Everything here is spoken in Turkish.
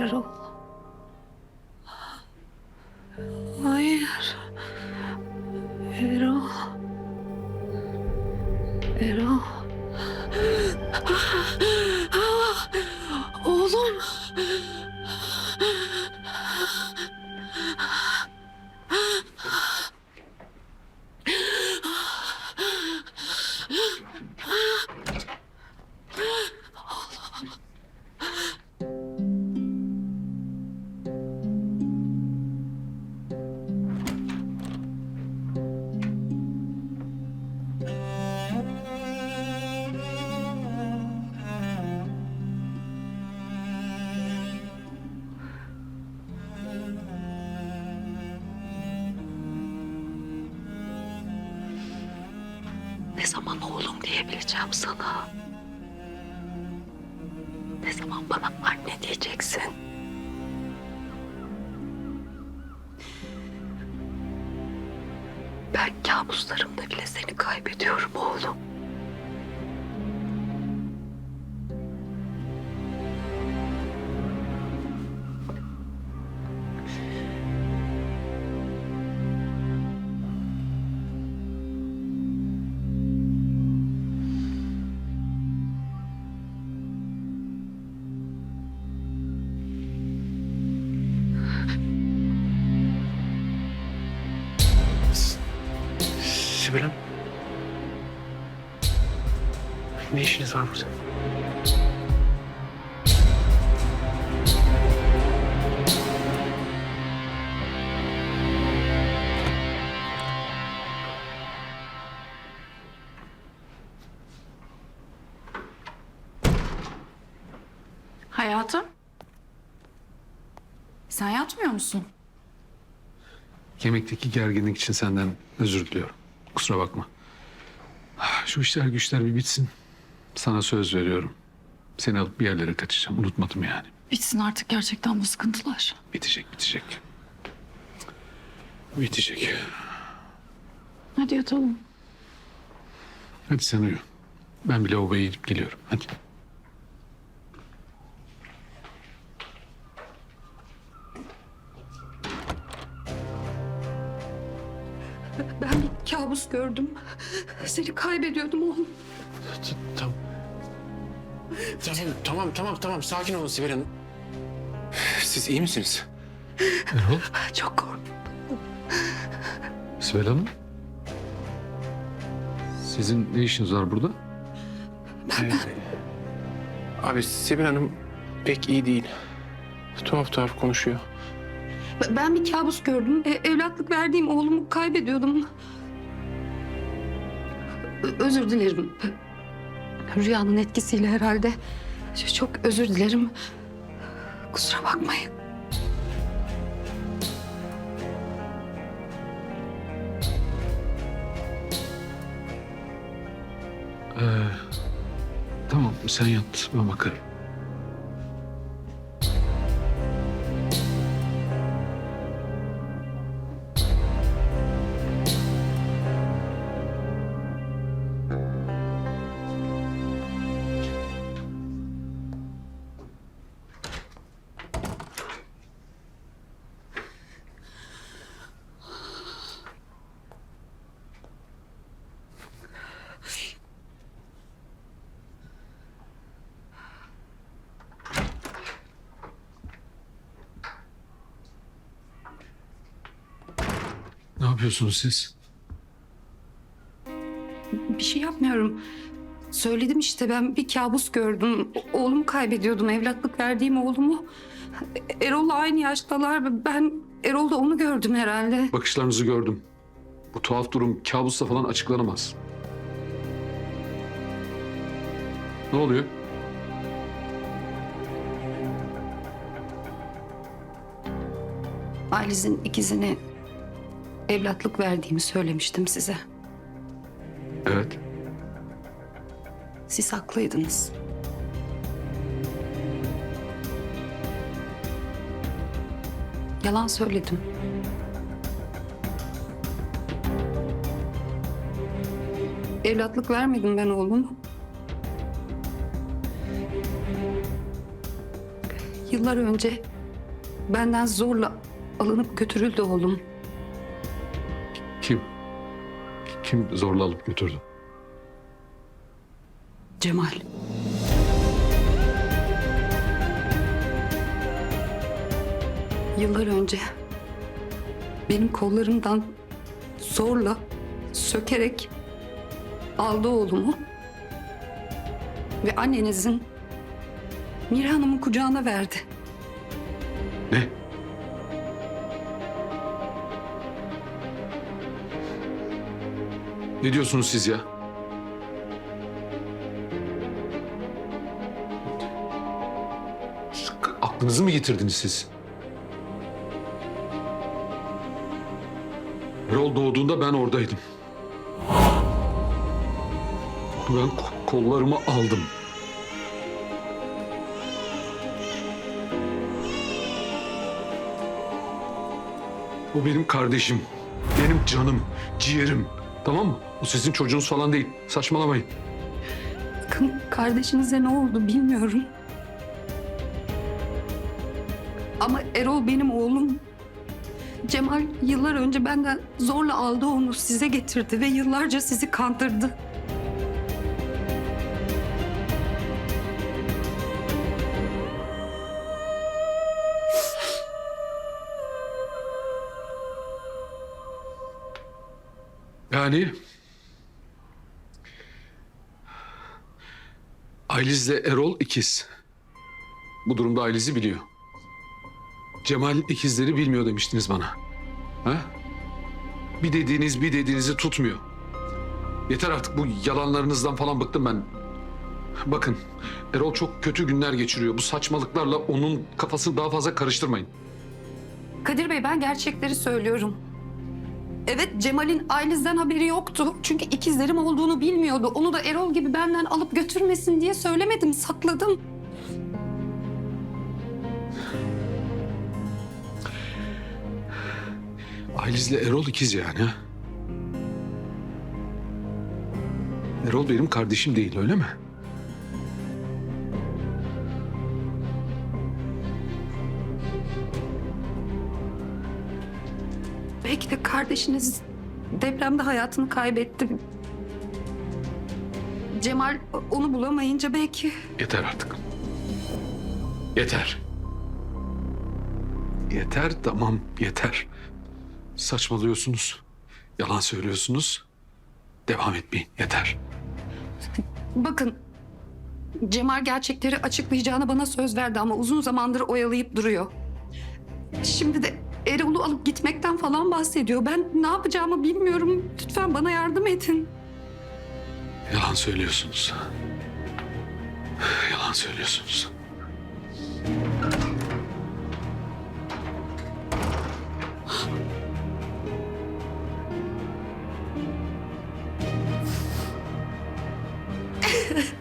Erol. Zaman oğlum diyebileceğim sana? Ne zaman bana anne diyeceksin? Ben kabuslarımda bile seni kaybediyorum oğlum. Sibel Hanım. Ne işiniz var burada? Hayatım. Sen yatmıyor musun? Yemekteki gerginlik için senden özür diliyorum. Kusura bakma. Şu işler güçler bir bitsin. Sana söz veriyorum. Seni alıp bir yerlere kaçacağım. Unutmadım yani. Bitsin artık gerçekten bu sıkıntılar. Bitecek, bitecek. Bitecek. Hadi yatalım. Hadi sen uyu. Ben bir lavaboya gidip geliyorum. Hadi. Gördüm. Seni kaybediyordum oğlum. Tamam. Tamam, tamam, tamam, tamam. Sakin olun Sibel Hanım. Siz iyi misiniz? Erol, Çok korktum. Sibel Hanım. Sizin ne işiniz var burada? Ee, abi Sibel Hanım pek iyi değil. Tuhaf tuhaf konuşuyor. Ben bir kabus gördüm. E, evlatlık verdiğim oğlumu kaybediyordum. Özür dilerim. Rüyanın etkisiyle herhalde. Çok özür dilerim. Kusura bakmayın. Ee, tamam sen yat ben bakarım. Yapıyorsunuz siz? Bir şey yapmıyorum. Söyledim işte ben bir kabus gördüm. O- Oğlumu kaybediyordum. Evlatlık verdiğim oğlumu. Erol'la aynı yaştalar. Ben Erol'da onu gördüm herhalde. Bakışlarınızı gördüm. Bu tuhaf durum kabusla falan açıklanamaz. Ne oluyor? Ailiz'in ikizini evlatlık verdiğimi söylemiştim size. Evet. Siz haklıydınız. Yalan söyledim. Evlatlık vermedim ben oğlumu. yıllar önce benden zorla alınıp götürüldü oğlum. Kim? Kim zorla alıp götürdü? Cemal. Yıllar önce benim kollarımdan zorla sökerek aldı oğlumu ve annenizin Mira Hanım'ın kucağına verdi. Ne? Ne diyorsunuz siz ya? Aklınızı mı getirdiniz siz? Erol doğduğunda ben oradaydım. Ben ko- kollarımı aldım. O benim kardeşim. Benim canım, ciğerim. Tamam mı? O sizin çocuğunuz falan değil. Saçmalamayın. Bakın kardeşinize ne oldu bilmiyorum. Ama Erol benim oğlum. Cemal yıllar önce benden zorla aldı onu size getirdi ve yıllarca sizi kandırdı. Yani... Ayliz'le Erol ikiz. Bu durumda Ayliz'i biliyor. Cemal ikizleri bilmiyor demiştiniz bana. Ha? Bir dediğiniz bir dediğinizi tutmuyor. Yeter artık bu yalanlarınızdan falan bıktım ben. Bakın Erol çok kötü günler geçiriyor. Bu saçmalıklarla onun kafasını daha fazla karıştırmayın. Kadir Bey ben gerçekleri söylüyorum. Evet Cemal'in ailesinden haberi yoktu. Çünkü ikizlerim olduğunu bilmiyordu. Onu da Erol gibi benden alıp götürmesin diye söylemedim, sakladım. Ayliz'le Erol ikiz yani. Erol benim kardeşim değil öyle mi? Belki de kardeşiniz depremde hayatını kaybetti. Cemal onu bulamayınca belki... Yeter artık. Yeter. Yeter tamam yeter. Saçmalıyorsunuz. Yalan söylüyorsunuz. Devam etmeyin yeter. Bakın Cemal gerçekleri açıklayacağına bana söz verdi ama uzun zamandır oyalayıp duruyor. Şimdi de Erol'u alıp gitmekten falan bahsediyor. Ben ne yapacağımı bilmiyorum. Lütfen bana yardım edin. Yalan söylüyorsunuz. Yalan söylüyorsunuz.